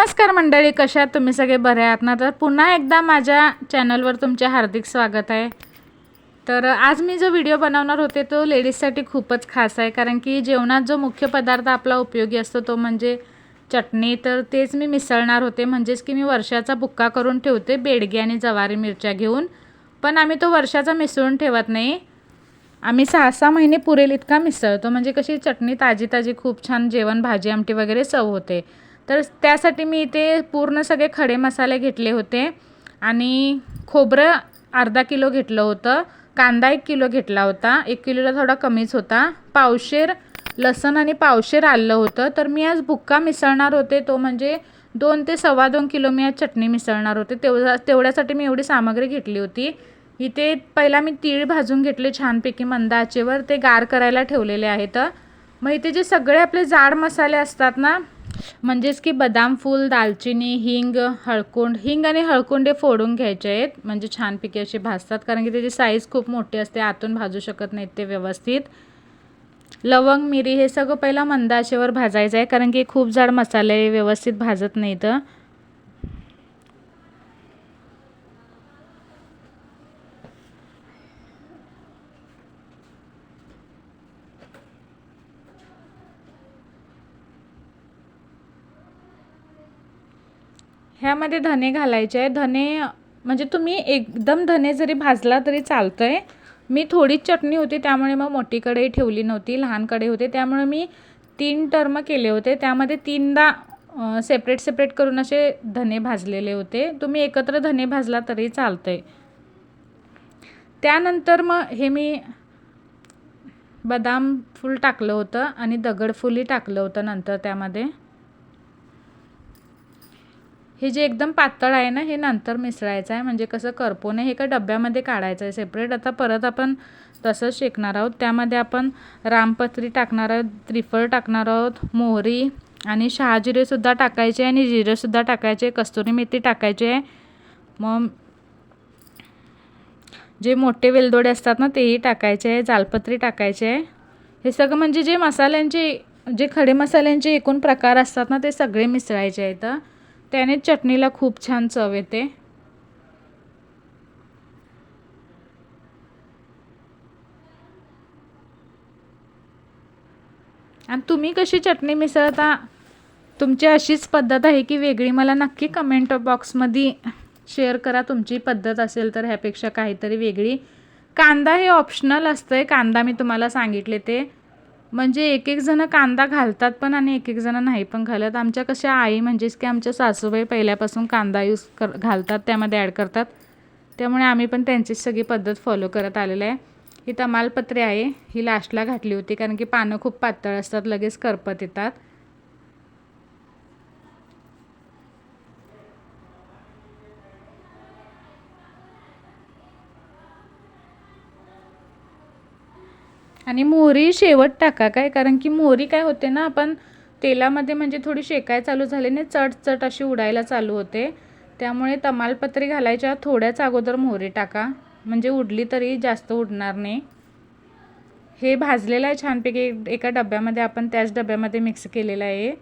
नमस्कार मंडळी कशा आहात? तुम्ही सगळे बरे आहात ना? तर पुन्हा एकदा माझ्या चॅनलवर तुमचे हार्दिक स्वागत आहे. तर आज मी जो व्हिडिओ बनवणार होते तो लेडीजसाठी खूपच खास आहे कारण की जेवणात जो मुख्य पदार्थ आपला उपयोगी असतो तो म्हणजे चटणी. तर तेच मी मिसळणार होते म्हणजेच की मी वर्षाचा बुक्का करून ठेवते बेडगी आणि जवारी मिरच्या घेऊन. पण आम्ही तो वर्षाचा मिसळून ठेवत नाही. आम्ही सहा सहा महिने पुरेल इतका मिसळतो म्हणजे कशी चटणी ताजी ताजी खूप छान जेवण भाजी आमटी वगैरे चव होते. तर त्यासाठी मी इथे पूर्ण सगळे खडे मसाले घेतले होते. आणि खोबरं अर्धा किलो घेतलं होतं. कांदा एक किलो घेतला होता. एक किलोला थोडा कमीच होता. पावशेर लसण आणि पावशेर आलं होतं. तर मी आज बुक्का मिसळणार होते. तो म्हणजे दोन ते सव्वा दोन किलो मी आज चटणी मिसळणार होते. तेवढा तेवढ्यासाठी मी एवढी सामग्री घेतली होती. इथे पहिला मी तीळ भाजून घेतले छानपैकी मंद आचेवर. ते गार करायला ठेवलेले आहेत. मग इथे जे सगळे आपले जाड मसाले असतात ना म्हणजेच की बदाम फूल दालचिनी हिंग हळकुंड हिंग आणि हळकुंडे फोडून घ्यायचे आहेत. म्हणजे छानपैकी असे भाजतात कारण की त्याची साईज खूप मोठी असते आतून भाजू शकत नाहीत ते व्यवस्थित. लवंग मिरी हे सगळं पहिला मंदाचेवर भाजायचं आहे कारण की खूप जाड मसाले व्यवस्थित भाजत नाहीत. ह्यामध्ये धने घालायचे आहे. धने म्हणजे तुम्ही एकदम धने जरी भाजला तरी चालतं आहे मी थोडीच चटणी होती त्यामुळे मग मोठी कढई ठेवली नव्हती लहान कढई होते. त्यामुळे मी तीन टर्म केले होते. त्यामध्ये तीनदा सेपरेट सेपरेट करून असे धने भाजलेले होते. तुम्ही एकत्र धने भाजला तरी चालतं आहे त्यानंतर मग हे मी बदाम फूल टाकलं होतं आणि दगडफुली टाकलं होतं नंतर त्यामध्ये. हे जे एकदम पातळ आहे ना हे नंतर मिसळायचं आहे. म्हणजे कसं करपोने हे का डब्यामध्ये काढायचं आहे. सेपरेट आता परत आपण तसंच शेकणार आहोत. त्यामध्ये आपण रामपत्री टाकणार आहोत त्रिफळ टाकणार आहोत मोहरी आणि शहाजिरेसुद्धा टाकायचे आणि जिरेसुद्धा टाकायचे कस्तुरी मेथी टाकायची आहे. मग जे मोठे वेलदोडे असतात ना तेही टाकायचे आहे. जालपत्री टाकायचे आहे. हे सगळं म्हणजे जे मसाल्यांचे जे खडे मसाल्यांचे एकूण प्रकार असतात ना ते सगळे मिसळायचे आहेत त्याने चटणीला खूप छान चव येते. आणि तुम्ही कशी चटणी मिसळता? तुमची अशीच पद्धत आहे की वेगळी. मला नक्की कमेंट बॉक्समध्ये शेअर करा. तुमची पद्धत असेल तर ह्यापेक्षा काहीतरी वेगळी. कांदा हे ऑप्शनल असतं आहे कांदा मी तुम्हाला सांगितले ते. म्हणजे एक एक जणं कांदा घालतात पण आणि एक एक जणं नाही पण घालत. आमच्या कशा आई म्हणजेच की आमच्या सासूबाई पहिल्यापासून कांदा यूज कर घालतात त्यामध्ये ॲड करतात. त्यामुळे आम्ही पण त्यांचीच सगळी पद्धत फॉलो करत आलेलं आहे. ही तमालपत्रे आहे. ही लास्टला घातली होती कारण की पानं खूप पातळ असतात लगेच करपत येतात. आणि मोहरी शेवट टाका काय? कारण की मोहरी काय होते ना आपण तेलामध्ये म्हणजे थोडी शेकाय चालू झाल्याने चट चट अशी उडायला चालू होते. त्यामुळे तमालपत्री घालायच्या थोड्याच अगोदर मोहरी टाका. म्हणजे उडली तरी जास्त उडणार नाही. हे भाजलेलं आहे छानपैकी. एका डब्यामध्ये आपण त्याच डब्यामध्ये मिक्स केलेलं आहे.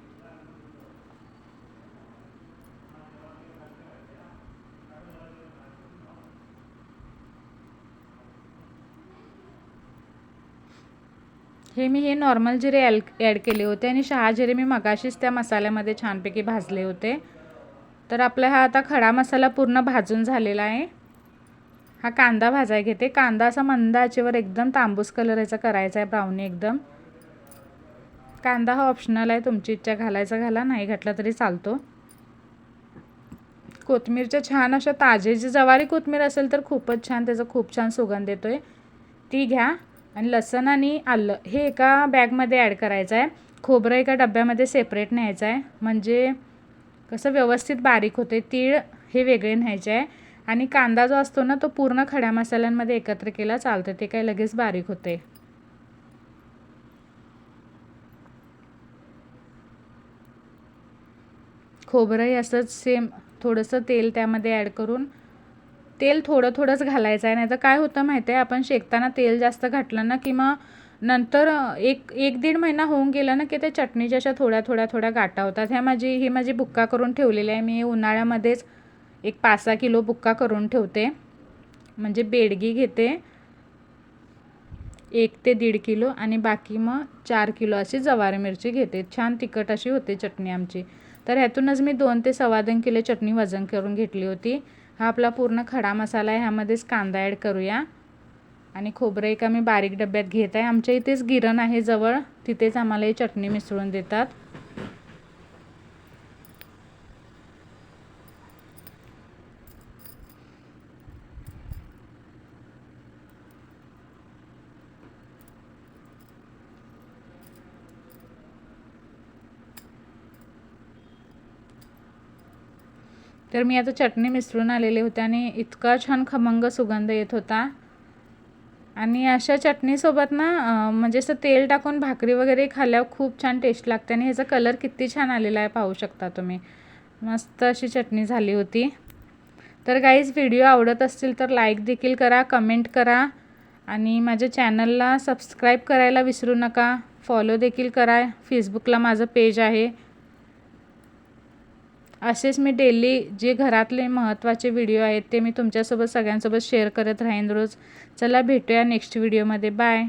हे मी हे नॉर्मल जिरे ॲल ॲड केले होते आणि शहा जिरे मी मगाशीच त्या मसाल्यामध्ये छानपैकी भाजले होते. तर आपला हा आता खडा मसाला पूर्ण भाजून झालेला आहे. हा कांदा भाजाय घेते. कांदा असा मंद आचेवर एकदम तांबूस कलर याचा करायचा आहे ब्राऊनी एकदम. कांदा हा ऑप्शनल आहे तुमची इच्छा घालायचा घाला नाही घातला तरी चालतो. कोथमीरच्या छान अशा ताजे जी जवारी कोथमीर असेल तर खूपच छान त्याचा खूप छान सुगंध येतो आहे ती घ्या. आणि लसण आणि आलं हे एका बॅगमध्ये ॲड करायचं आहे खोबरं एका डब्यामध्ये सेपरेट न्यायचं आहे म्हणजे कसं व्यवस्थित बारीक होते तीळ हे वेगळे न्यायचे आहे आणि कांदा जो असतो ना तो पूर्ण खड्या मसाल्यांमध्ये एकत्र केला चालतं ते काय लगेच बारीक होते खोबरंही असंच सेम थोडंसं तेल त्यामध्ये ॲड करून तेल थोडं थोडंच घालायचं आहे. नाही तर काय होतं माहिती आहे? आपण शेकताना तेल जास्त घातलं ना की मग नंतर एक एक दीड महिना होऊन गेला ना की त्या चटणीच्या अशा थोड्या थोड्या थोड्या गाठा होतात. ह्या माझी ही माझी बुक्का करून ठेवलेली आहे. मी उन्हाळ्यामध्येच एक पाच सहा किलो बुक्का करून ठेवते. म्हणजे बेडगी घेते एक ते दीड किलो आणि बाकी मग चार किलो अशी जवारी मिरची घेते. छान तिखट अशी होते चटणी आमची. तर ह्यातूनच मी दोन ते सव्वा दोन किलो चटणी वजन करून घेतली होती. हा आपला पूर्ण खडा मसाला आहे ह्यामध्येच कांदा ॲड करूया. आणि खोबरं एका मी बारीक डब्यात घेत आहे. आमच्या इथेच गिरण आहे जवळ. तिथेच आम्हाला ही चटणी मिसळून देतात. तर मी आता चटणी मिसळून आलेले होते आणि इतका छान खमंग सुगंध येत होता. आणि अशा चटणीसोबत ना म्हणजे असं तेल टाकून भाकरी वगैरे खाल्ल्यावर खूप छान टेस्ट लागते आणि ह्याचा कलर किती छान आलेला आहे पाहू शकता तुम्ही. मस्त अशी चटणी झाली होती. तर गाईज व्हिडिओ आवडत असतील तर लाईक देखील करा कमेंट करा आणि माझ्या चॅनलला सबस्क्राईब करायला विसरू नका. फॉलो देखील करा. फेसबुकला माझं पेज आहे. असेच मी डेली जे घरातले महत्त्वाचे व्हिडिओ आहेत ते मी तुमच्यासोबत सगळ्यांसोबत शेअर करत राहीन रोज. चला भेटूया नेक्स्ट व्हिडिओमध्ये बाय